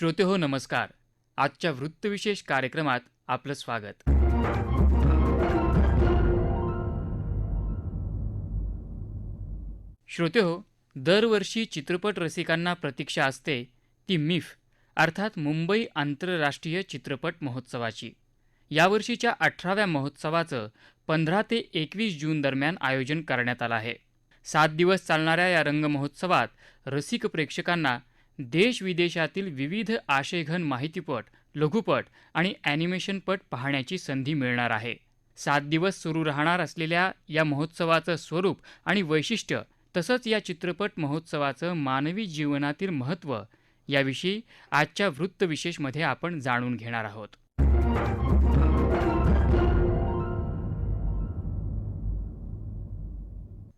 श्रोते हो नमस्कार. आजच्या वृत्तविशेष कार्यक्रमात आपलं स्वागत. श्रोते हो दरवर्षी चित्रपट रसिकांना प्रतीक्षा असते ती मिफ अर्थात मुंबई आंतरराष्ट्रीय चित्रपट महोत्सवाची. यावर्षीच्या अठराव्या महोत्सवाचं पंधरा ते एकवीस जून दरम्यान आयोजन करण्यात आलं आहे. सात दिवस चालणाऱ्या या रंगमहोत्सवात रसिक प्रेक्षकांना देश विदेशातील विविध आशयघन माहितीपट लघुपट आणि ॲनिमेशनपट पाहण्याची संधी मिळणार आहे. सात दिवस सुरू राहणार असलेल्या या महोत्सवाचं स्वरूप आणि वैशिष्ट्य तसंच या चित्रपट महोत्सवाचं मानवी जीवनातील महत्त्व याविषयी आजच्या वृत्तविशेषमध्ये आपण जाणून घेणार आहोत.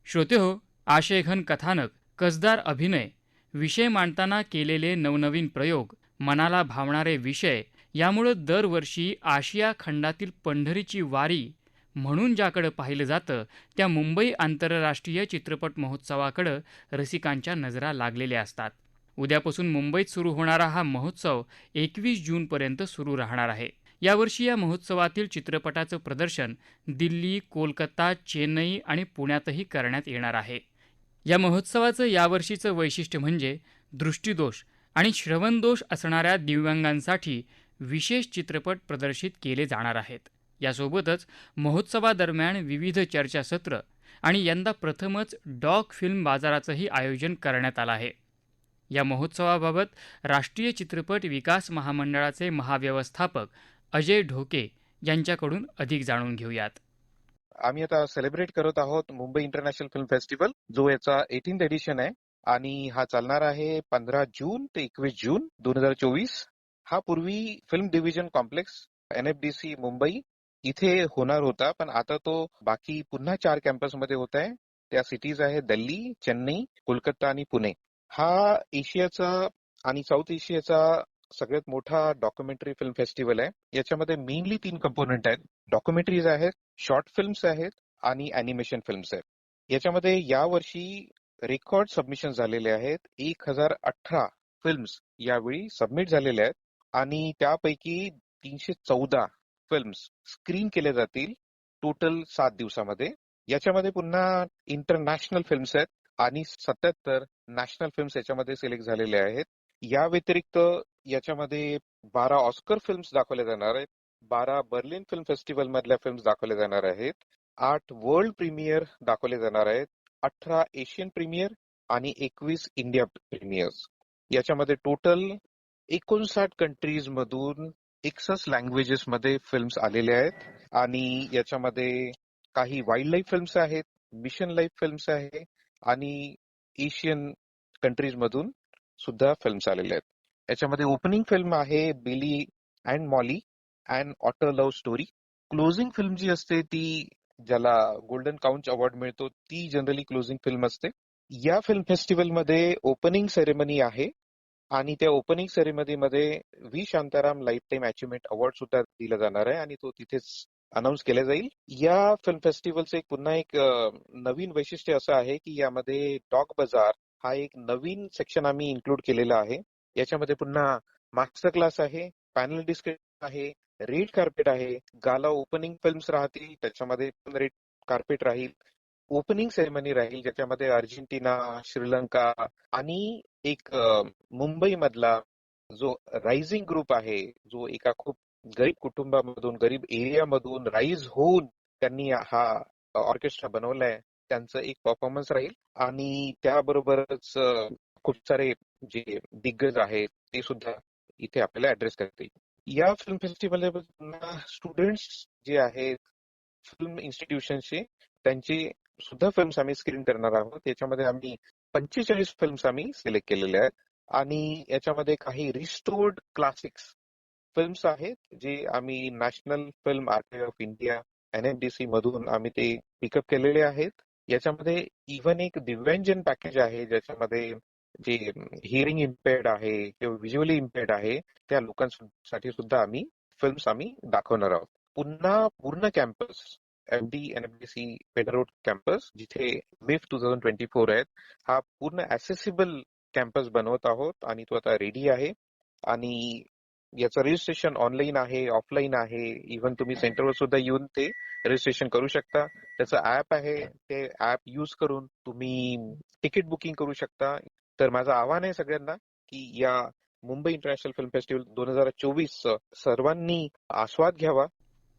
श्रोते हो आशयघन कथानक कसदार अभिनय विषय मांडताना केलेले नवनवीन प्रयोग मनाला भावणारे विषय यामुळं दरवर्षी आशिया खंडातील पंढरीची वारी म्हणून ज्याकडं पाहिलं जातं त्या मुंबई आंतरराष्ट्रीय चित्रपट महोत्सवाकडं रसिकांच्या नजरा लागलेल्या असतात. उद्यापासून मुंबईत सुरू होणारा हा महोत्सव एकवीस जूनपर्यंत सुरू राहणार आहे. यावर्षी या महोत्सवातील चित्रपटाचं प्रदर्शन दिल्ली कोलकाता चेन्नई आणि पुण्यातही करण्यात येणार आहे. या महोत्सवाचं यावर्षीचं वैशिष्ट्य म्हणजे दृष्टीदोष आणि श्रवणदोष असणाऱ्या दिव्यांगांसाठी विशेष चित्रपट प्रदर्शित केले जाणार आहेत. यासोबतच महोत्सवादरम्यान विविध चर्चासत्र आणि यंदा प्रथमच डॉग फिल्म बाजाराचंही आयोजन करण्यात आलं आहे. या महोत्सवाबाबत राष्ट्रीय चित्रपट विकास महामंडळाचे महाव्यवस्थापक अजय ढोके यांच्याकडून अधिक जाणून घेऊयात. आम्ही आता सेलिब्रेट करत आहोत मुंबई इंटरनॅशनल फिल्म फेस्टिवल जो याचा एटीन एडिशन आहे. आणि हा चालणार आहे पंधरा जून ते एकवीस जून दोन हजार चोवीस. हा पूर्वी film division complex NFDC Mumbai इथे होणार होता. पण आता तो बाकी पुन्हा चार कॅम्पसमध्ये होत आहे. त्या सिटीज आहे दिल्ली चेन्नई कोलकाता आणि पुणे. हा एशियाचा आणि साऊथ एशियाचा सगळ्यात मोठा डॉक्युमेंटरी फिल्म फेस्टिवल आहे. याच्यामध्ये मेनली तीन कंपोनंट आहेत. डॉक्युमेंटरीज आहेत शॉर्ट फिल्म्स आहेत आणि अॅनिमेशन फिल्म्स आहेत. याच्यामध्ये यावर्षी रेकॉर्ड सबमिशन झालेले आहेत. एक हजार अठरा फिल्म्स यावेळी सबमिट झालेल्या आहेत आणि त्यापैकी तीनशे चौदा फिल्म्स स्क्रीन केले जातील टोटल सात दिवसामध्ये. याच्यामध्ये पुन्हा इंटरनॅशनल फिल्म्स आहेत आणि सत्याहत्तर नॅशनल फिल्म्स याच्यामध्ये सिलेक्ट झालेले आहेत. या व्यतिरिक्त याच्यामध्ये बारा ऑस्कर फिल्म्स दाखवल्या जाणार आहेत. बारा बर्लिन फिल्म फेस्टिवल मधल्या फिल्म्स दाखवल्या जाणार आहेत. आठ वर्ल्ड प्रीमियर दाखवले जाणार आहेत. अठरा एशियन प्रीमियर आणि एकवीस इंडिया प्रीमियर्स. याच्यामध्ये टोटल एकोणसाठ कंट्रीज मधून एकसष्ट लँग्वेजेस मध्ये फिल्म्स आलेले आहेत. आणि याच्यामध्ये काही वाईल्ड लाईफ फिल्म्स आहेत मिशन लाईफ फिल्म्स आहे आणि एशियन कंट्रीज मधून सुद्धा फिल्म्स आलेले आहेत. याच्यामध्ये ओपनिंग फिल्म आहे Billy and Molly and otter love story closing film जी असते ती ज्याला गोल्डन काउंच अवॉर्ड मिळतो ती जनरली क्लोजिंग फिल्म असते. या फिल्म फेस्टिवलमध्ये ओपनिंग सेरेमनी आहे आणि त्या ओपनिंग सेरेमनी मध्ये V Shantaram lifetime achievement award सुद्धा दिला जाणार आहे आणि तो तिथेच अनाऊन्स केला जाईल. या फिल्म फेस्टिवलचं एक पुन्हा एक नवीन वैशिष्ट्य असं आहे की यामध्ये डॉग बाजार हा एक नवीन सेक्शन आम्ही इन्क्लूड केलेला आहे. याच्यामध्ये पुन्हा मास्टर क्लास आहे पॅनल डिस्कशन आहे रेड कार्पेट आहे गाला ओपनिंग फिल्म्स राहतील त्याच्यामध्ये पण रेड कार्पेट राहील. ओपनिंग सेरेमनी राहील ज्याच्यामध्ये अर्जेंटिना श्रीलंका आणि एक मुंबई मधला जो रायझिंग ग्रुप आहे जो एका खूप गरीब कुटुंबामधून गरीब एरियामधून राईज होऊन त्यांनी हा ऑर्केस्ट्रा बनवलाय. त्यांचं एक परफॉर्मन्स राहील. आणि त्याबरोबरच खूप सारे जे दिग्गज आहेत ते सुद्धा इथे आपल्याला ऍड्रेस करतील. या फिल्म फेस्टिवल स्टुडंट्स जे आहेत फिल्म इन्स्टिट्यूशनचे त्यांची सुद्धा फिल्म्स आम्ही स्क्रीन करणार आहोत. याच्यामध्ये आम्ही पंचेचाळीस फिल्म्स आम्ही सिलेक्ट केलेल्या आहेत. आणि याच्यामध्ये काही रिस्टोर्ड क्लासिक्स फिल्म्स आहेत जे आम्ही national film archive of India NFDC मधून आम्ही ते पिकअप केलेले आहेत. याच्यामध्ये इव्हन एक दिव्यांजन पॅकेज आहे ज्याच्यामध्ये जे हिअरिंग इम्पेअर्ड आहे किंवा व्हिज्युअली इम्पेअर्ड आहे त्या लोकांसाठी सुद्धा आम्ही फिल्म्स आम्ही दाखवणार आहोत. पुन्हा पूर्ण campus M D N M C Peddar Road campus जिथे MIFF two thousand twenty four आहेत हा पूर्ण ऍसेसिबल कॅम्पस बनवत आहोत आणि तो आता रेडी आहे. आणि याचं रजिस्ट्रेशन ऑनलाईन आहे ऑफलाईन आहे. इव्हन तुम्ही सेंटरवर सुद्धा येऊन ते रजिस्ट्रेशन करू शकता. त्याचं ऍप आहे ते ऍप युज करून तुम्ही तिकीट बुकिंग करू शकता. तर माझं आव्हान आहे सगळ्यांना की या मुंबई इंटरनॅशनल फिल्म फेस्टिवल दोन हजार चोवीस सर्वांनी आस्वाद घ्यावा.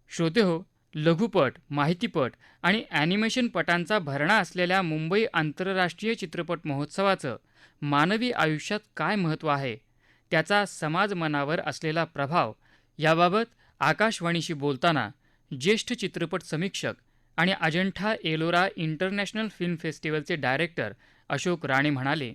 श्रोते हो लघुपट माहितीपट आणि अॅनिमेशन पटांचा भरणा असलेल्या मुंबई आंतरराष्ट्रीय चित्रपट महोत्सवाचं मानवी आयुष्यात काय महत्त्व आहे? त्याचा समाज मनावर असलेला प्रभाव याबाबत आकाशवाणीशी बोलताना ज्येष्ठ चित्रपट समीक्षक आणि अजंठा एलोरा इंटरनॅशनल फिल्म फेस्टिवलचे डायरेक्टर अशोक राणे म्हणाले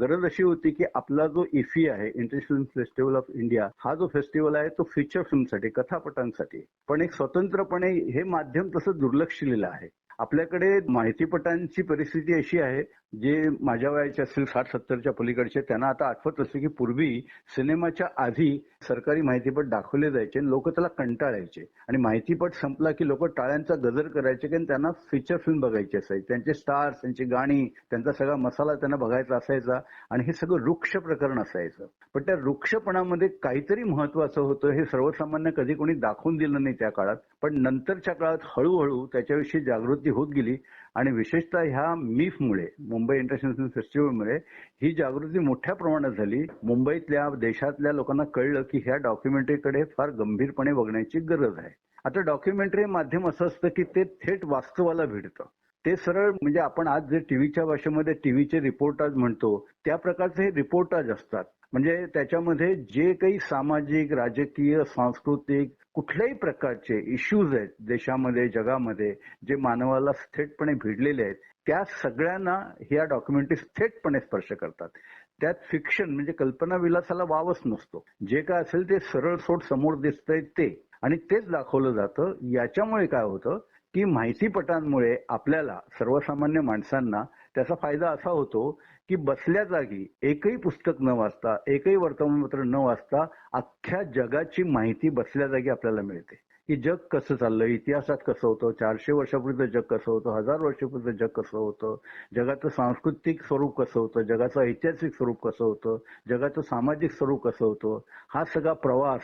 गरज अशी होती की आपला जो इफी आहे इंटरनॅशनल फेस्टिवल ऑफ इंडिया हा जो फेस्टिवल आहे तो फीचर फिल्मसाठी कथापटांसाठी. पण एक स्वतंत्रपणे हे माध्यम तसं दुर्लक्षलेलं आहे. आपल्याकडे माहितीपटांची परिस्थिती अशी आहे जे माझ्या वयाचे असतील साठ सत्तरच्या पलीकडचे त्यांना आता आठवत असते की पूर्वी सिनेमाच्या आधी सरकारी माहितीपट दाखवले जायचे लोक त्याला कंटाळायचे. आणि माहितीपट संपला की लोक टाळ्यांचा गजर करायचे कारण त्यांना फीचर फिल्म बघायची असायची. त्यांचे स्टार्स त्यांची गाणी त्यांचा सगळा मसाला त्यांना बघायचा असायचा आणि हे सगळं वृक्ष प्रकरण असायचं. पण त्या वृक्षपणामध्ये काहीतरी महत्वाचं होतं हे सर्वसामान्य कधी कोणी दाखवून दिलं नाही त्या काळात. पण नंतरच्या काळात हळूहळू त्याच्याविषयी जागृती होत गेली आणि विशेषतः ह्या मीफमुळे मुंबई इंटरनॅशनल फेस्टिवलमुळे ही जागृती मोठ्या प्रमाणात झाली. मुंबईतल्या देशातल्या लोकांना कळलं की ह्या डॉक्युमेंटरीकडे फार गंभीरपणे बघण्याची गरज आहे. आता डॉक्युमेंटरी माध्यम असं असतं की ते थेट वास्तवाला भिडतं. ते सरळ म्हणजे आपण आज जे टीव्हीच्या भाषेमध्ये टीव्हीचे रिपोर्टाज म्हणतो त्या प्रकारचे हे रिपोर्टाज असतात. म्हणजे त्याच्यामध्ये जे काही सामाजिक राजकीय सांस्कृतिक कुठल्याही प्रकारचे इश्यूज आहेत देशामध्ये जगामध्ये जे मानवाला थेटपणे भिडलेले आहेत त्या सगळ्यांना ह्या डॉक्युमेंटरी थेटपणे स्पर्श करतात. त्यात फिक्शन म्हणजे कल्पना विलासाला वावच नसतो. जे काय असेल ते सरळ सोड समोर दिसतंय ते. आणि तेच दाखवलं जातं. याच्यामुळे काय होतं की माहितीपटांमुळे आपल्याला सर्वसामान्य माणसांना त्याचा फायदा असा होतो की बसल्या जागी एकही पुस्तक न वाचता एकही वर्तमानपत्र न वाचता अख्ख्या जगाची माहिती बसल्या जागी आपल्याला मिळते. की जग कसं चाललं इतिहासात कसं होतं चारशे वर्षापूर्वीचं जग कसं होतं हजार वर्षापूर्वीचं जग कसं होतं जगाचं सांस्कृतिक स्वरूप कसं होतं जगाचं ऐतिहासिक स्वरूप कसं होतं जगाचं सामाजिक स्वरूप कसं होतं हा सगळा प्रवास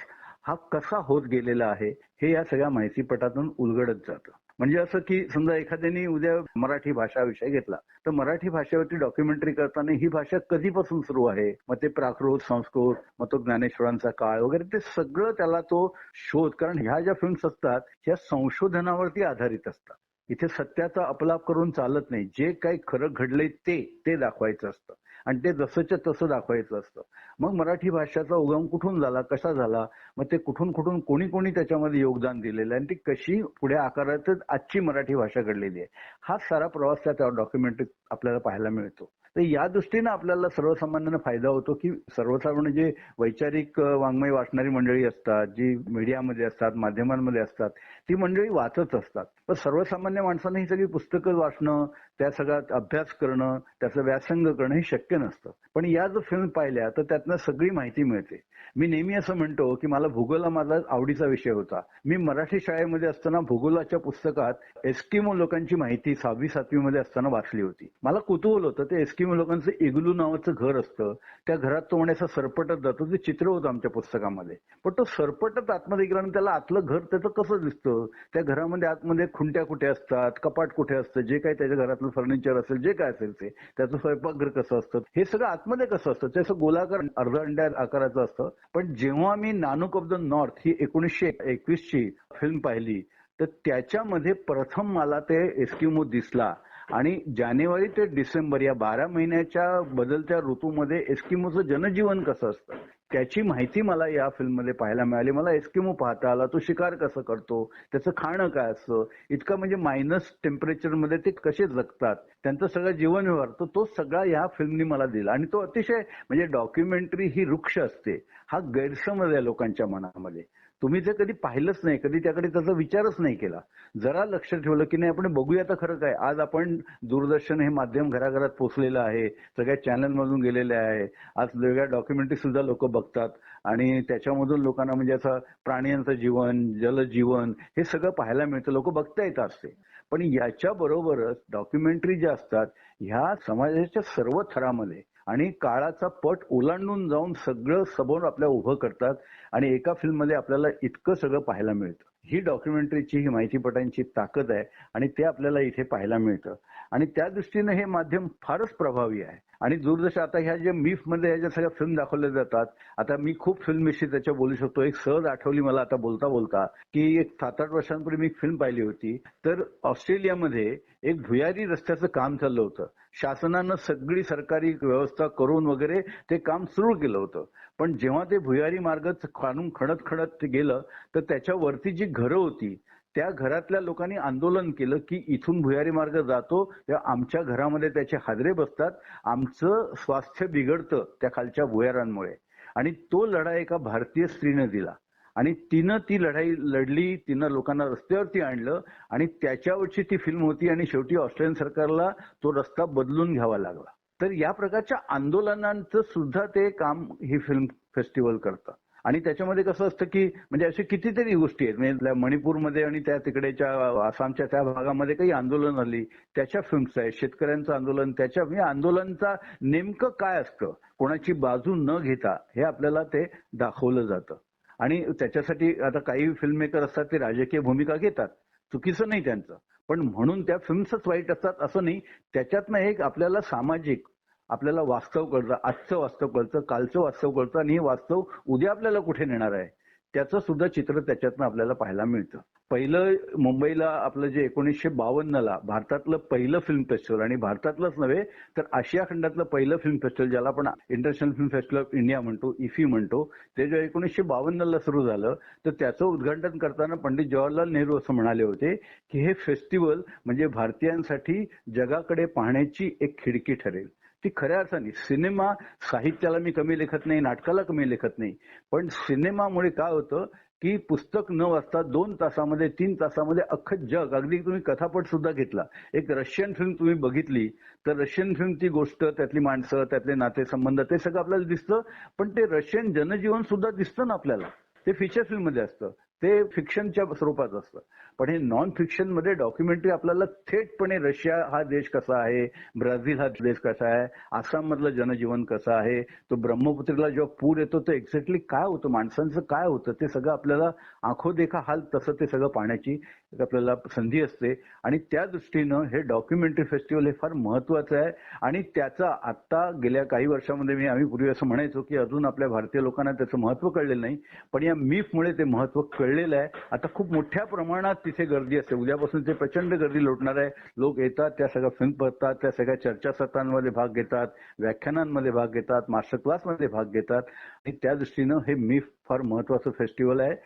हा कसा होत गेलेला आहे हे या सगळ्या माहितीपटातून उलगडत जातं. म्हणजे असं की समजा एखाद्याने उद्या मराठी भाषा विषय घेतला तर मराठी भाषेवरती डॉक्युमेंटरी करताना ही भाषा कधीपासून सुरू आहे? मग ते प्राकृत संस्कृत मग तो ज्ञानेश्वरांचा काळ वगैरे ते सगळं त्याला तो शोध कारण ह्या ज्या फिल्म्स असतात ह्या संशोधनावरती आधारित असतात. इथे सत्याचा अपलाप करून चालत नाही. जे काही खरं घडलंय ते ते दाखवायचं असतं. आणि ते जसंच्या तसं दाखवायचं असतं. मग मराठी भाषेचा उगम कुठून झाला कसा झाला? मग ते कुठून कुठून कोणी कोणी त्याच्यामध्ये योगदान दिलेलं आहे आणि ती कशी पुढे आकारातच आजची मराठी भाषा घडलेली आहे. हा सारा प्रवास त्या डॉक्युमेंटरी आपल्याला पाहायला मिळतो. तर या दृष्टीनं आपल्याला सर्वसामान्यांना फायदा होतो की सर्वसामान्य जे वैचारिक वाङ्मय वाचणारी मंडळी असतात जी मीडियामध्ये असतात माध्यमांमध्ये असतात ती मंडळी वाचत असतात. पण सर्वसामान्य माणसांना ही सगळी पुस्तकं वाचणं त्या सगळ्यात अभ्यास करणं त्याचं व्यासंग करणं हे शक्य नसतं. पण या जर फिल्म पाहिल्या तर त्यातनं सगळी माहिती मिळते. मी नेहमी असं म्हणतो की मला भूगोल हा माझा आवडीचा विषय होता. मी मराठी शाळेमध्ये असताना भूगोलाच्या पुस्तकात एस्किमो लोकांची माहिती सहावी सातवी मध्ये असताना वाचली होती. मला कुतूहल होतं. ते एस्किमो लोकांचं इग्लू नावाचं घर असतं. त्या घरात तो म्हणे असं सरपटत जातो. ते चित्र होतं आमच्या पुस्तकामध्ये. पण तो सरपटत आतमध्ये गेला आणि त्याला आतलं घर त्याचं कसं दिसतं? त्या घरामध्ये आतमध्ये खुंट्या कुठे असतात? कपाट कुठे असतं? जे काही त्याच्या घरातलं फर्निचर असेल जे काय असेल ते. त्याचं स्वयंपाकघर कसं असतं? हे सगळं आतमध्ये कसं असतं? ते असं गोलाकार अर्ध अंड्या आकाराचं असतं. पण जेव्हा मी नानूक ऑफ द नॉर्थ ही एकोणीसशे एकवीसची फिल्म पाहिली तर त्याच्यामध्ये प्रथम मला ते एस्किमो दिसला. आणि जानेवारी ते डिसेंबर या बारा महिन्याच्या बदलत्या ऋतूमध्ये एस्किमोचं जनजीवन कसं असतं त्याची माहिती मला या फिल्ममध्ये पाहायला मिळाली. मला एस्किमो पाहता आला तो शिकार कसं करतो त्याचं खाणं काय असतं इतकं म्हणजे मायनस टेम्परेचरमध्ये ते कसे जगतात त्यांचं सगळं जीवन व्यवहार तर तो सगळा या फिल्मनी मला दिला. आणि तो अतिशय म्हणजे डॉक्युमेंटरी ही वृक्ष असते हा गैरसमज आहे लोकांच्या मनामध्ये. तुम्ही जर कधी पाहिलंच नाही कधी त्याकडे त्याचा विचारच नाही केला जरा लक्ष ठेवलं की नाही आपण बघूया तर खरं काय. आज आपण दूरदर्शन हे माध्यम घराघरात पोचलेलं आहे सगळ्या चॅनल मधून गेलेले आहे आज वेगळ्या डॉक्युमेंटरी सुद्धा लोक बघतात आणि त्याच्यामधून लोकांना म्हणजे असं प्राण्यांचं जीवन जलजीवन हे सगळं पाहायला मिळतं लोक बघता येत असते पण याच्या बरोबरच डॉक्युमेंटरी ज्या असतात ह्या समाजाच्या सर्व थरामध्ये आणि काळाचा पट ओलांडून जाऊन सगळं समोर आपल्या उभं करतात आणि एका फिल्ममध्ये आपल्याला इतकं सगळं पाहायला मिळतं. ही डॉक्युमेंटरीची ही माहितीपटांची ताकद आहे आणि ते आपल्याला इथे पाहायला मिळतं. आणि त्या दृष्टीनं हे माध्यम फारच प्रभावी आहे. आणि दूरदर्शन आता ह्या ज्या मीफमध्ये ह्या ज्या सगळ्या फिल्म दाखवल्या जातात आता मी खूप फिल्म विषयी त्याच्या बोलू शकतो. एक सहज आठवली मला आता बोलता बोलता की एक सात आठ वर्षांपूर्वी मी फिल्म पाहिली होती. तर ऑस्ट्रेलियामध्ये एक भुयारी रस्त्याचं काम चाललं होतं. शासनानं सगळी सरकारी व्यवस्था करून वगैरे ते काम सुरू केलं होतं. पण जेव्हा ते भुयारी मार्ग खाणून खणत खणत ते गेलं तर त्याच्यावरती जी घरं होती त्या घरातल्या लोकांनी आंदोलन केलं की इथून भुयारी मार्ग जातो तेव्हा आमच्या घरामध्ये त्याचे हादरे बसतात आमचं स्वास्थ्य बिघडतं त्या खालच्या भुयारांमुळे. आणि तो लढा एका भारतीय स्त्रीने दिला. आणि तिनं ती लढाई लढली तिनं लोकांना रस्त्यावरती आणलं आणि त्याच्यावरची ती फिल्म होती आणि शेवटी ऑस्ट्रेलियन सरकारला तो रस्ता बदलून घ्यावा लागला. तर या प्रकारच्या आंदोलनांचं सुद्धा ते काम ही फिल्म फेस्टिवल करतं. आणि त्याच्यामध्ये कसं असतं की म्हणजे असे कितीतरी गोष्टी आहेत. म्हणजे मणिपूरमध्ये आणि त्या तिकडेच्या आसामच्या त्या भागामध्ये काही आंदोलन आली त्याच्या फिल्म्स आहेत शेतकऱ्यांचं आंदोलन त्याच्या म्हणजे आंदोलनचा नेमकं काय असतं कोणाची बाजू न घेता हे आपल्याला ते दाखवलं जातं. आणि त्याच्यासाठी आता काही फिल्म मेकर असतात ते राजकीय भूमिका घेतात. चुकीचं नाही त्यांचं. पण म्हणून त्या फिल्म्सच वाईट असतात असं नाही. त्याच्यातनं एक आपल्याला सामाजिक आपल्याला वास्तव कळतं आजचं वास्तव कळतं कालचं वास्तव कळतं आणि हे वास्तव उद्या आपल्याला कुठे नेणार आहे? त्याचं सुद्धा चित्र त्याच्यातनं आपल्याला पाहायला मिळतं. पहिलं मुंबईला आपलं जे एकोणीसशे बावन्नला भारतातलं पहिलं फिल्म फेस्टिवल आणि भारतातलंच नव्हे तर आशिया खंडातलं पहिलं फिल्म फेस्टिवल ज्याला आपण international film festival of India म्हणतो इफी म्हणतो ते जेव्हा एकोणीसशे बावन्नला सुरू झालं तर त्याचं उद्घाटन करताना पंडित जवाहरलाल नेहरू असं म्हणाले होते की हे फेस्टिवल म्हणजे भारतीयांसाठी जगाकडे पाहण्याची एक खिडकी ठरेल. ती खऱ्या अर्थाने सिनेमा साहित्याला मी कमी लेखत नाही नाटकाला कमी लेखत नाही. पण सिनेमामुळे काय होतं की पुस्तक न वाचता दोन तासामध्ये तीन तासामध्ये अख्खं जग अगदी तुम्ही कथापट सुद्धा घेतला. एक रशियन फिल्म तुम्ही बघितली तर रशियन फिल्म ती गोष्ट त्यातली माणसं त्यातले नातेसंबंध ते सगळं आपल्याला दिसतं. पण ते रशियन जनजीवन सुद्धा दिसतं ना आपल्याला. ते फीचर फिल्ममध्ये असतं. ते फिक्शनच्या स्वरूपात असतं. पण हे नॉन फिक्शनमध्ये डॉक्युमेंटरी आपल्याला थेटपणे रशिया हा देश कसा आहे ब्राझील हा देश कसा आहे आसाम मधलं जनजीवन कसं आहे तो ब्रह्मपुत्रीला जेव्हा पूर येतो तर एक्झॅक्टली काय होतं माणसांचं काय होतं ते सगळं आपल्याला आखो देखा हाल तसं ते सगळं पाहण्याची आपल्याला संधी असते. आणि त्या दृष्टीनं हे डॉक्युमेंटरी फेस्टिवल हे फार महत्वाचं आहे. आणि त्याचा आता गेल्या काही वर्षामध्ये मी आम्ही पूर्वी असं म्हणायचो की अजून आपल्या भारतीय लोकांना त्याचं महत्त्व कळलेलं नाही. पण या मीफमुळे ते महत्त्व कळलेलं आहे. आता खूप मोठ्या प्रमाणात तिथे गर्दी असते. उद्यापासून ते प्रचंड गर्दी लोटणार आहे. लोक येतात त्या सगळ्या फिल्म बघतात त्या सगळ्या चर्चासत्रांमध्ये भाग घेतात व्याख्यानांमध्ये भाग घेतात मास्टर क्लासमध्ये भाग घेतात. आणि त्या दृष्टीनं हे मी फार महत्वाचं फेस्टिवल आहे.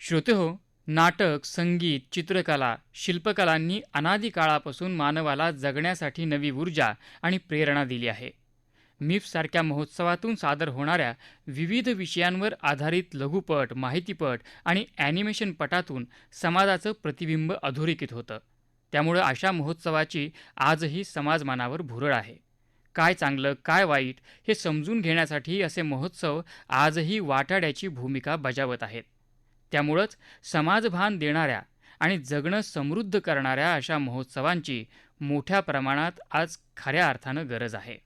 श्रोते हो नाटक संगीत चित्रकला शिल्पकलांनी अनादी काळापासून मानवाला जगण्यासाठी नवी ऊर्जा आणि प्रेरणा दिली आहे. मिफसारख्या महोत्सवातून सादर होणाऱ्या विविध विषयांवर आधारित लघुपट माहितीपट आणि ॲनिमेशन पटातून समाजाचं प्रतिबिंब अधोरेखित होतं. त्यामुळं अशा महोत्सवाची आजही समाजमानावर भुरळ आहे. काय चांगलं काय वाईट हे समजून घेण्यासाठी असे महोत्सव आजही वाटाड्याची भूमिका बजावत आहेत. त्यामुळंच समाजभान देणाऱ्या आणि जगणं समृद्ध करणाऱ्या अशा महोत्सवांची मोठ्या प्रमाणात आज खऱ्या अर्थानं गरज आहे.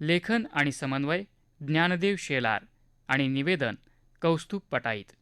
लेखन आणि समन्वय ज्ञानदेव शेलार आणि निवेदन कौस्तुभ पटाईत.